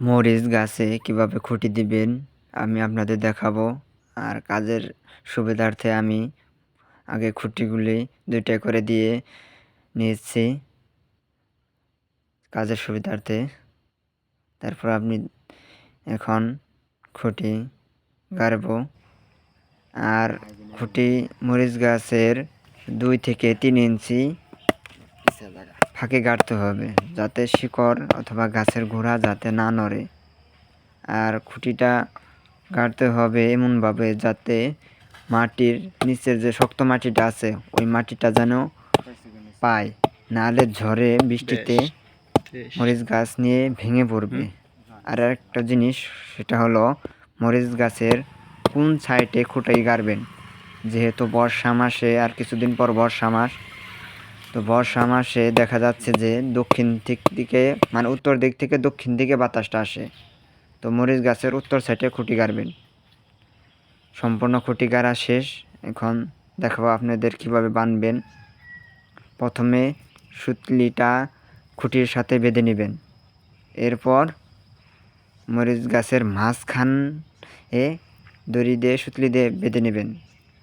মরিচ গাছে কীভাবে খুঁটি দিবেন, আমি আপনাদের দেখাবো। আর কাজের সুবিধার্থে আমি আগে খুঁটিগুলি দুইটা করে দিয়ে নিয়েছি। কাজের সুবিধার্থে। তারপর আপনি এখন খুঁটি গাড়ব। আর খুঁটি মরিচ গাছের দুই থেকে তিন ইঞ্চি ফাঁকে গাড়তে হবে যাতে শিকড় অথবা গাছের গোড়া যাতে না নড়ে। আর খুঁটিটা গাড়তে হবে এমনভাবে যাতে মাটির নিচের যে শক্ত মাটিটা আছে ওই মাটিটা যেন পায়। নাহলে ঝড়ে বৃষ্টিতে মরিচ গাছ নিয়ে ভেঙে পড়বে। আর একটা জিনিস সেটা হলো মরিচ গাছের কোন সাইডে খুঁটাই গাড়বেন? যেহেতু বর্ষা মাসে আর কিছুদিন পর বর্ষা মাস তো বর্ষা মাসে দেখা যাচ্ছে যে দক্ষিণ দিক থেকে মানে উত্তর দিক থেকে দক্ষিণ দিকে বাতাসটা আসে। তো মরিচ গাছের উত্তর সাইডে খুঁটি গাড়বেন। সম্পূর্ণ খুঁটি গাড়া শেষ। এখন দেখাবো আপনাদের কীভাবে বানবেন। প্রথমে সুতলিটা খুঁটির সাথে বেঁধে নেবেন। এরপর মরিচ গাছের মাঝখান এ দড়ি দিয়ে, সুতলি দিয়ে বেঁধে নেবেন।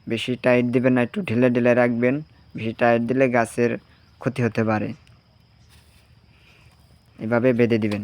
বেশি টাইট দিবেন না, একটু ঢেলে ঢেলে রাখবেন। বেশি টায়ার দিলে গাছের ক্ষতি হতে পারে। এভাবে বেঁধে দিবেন।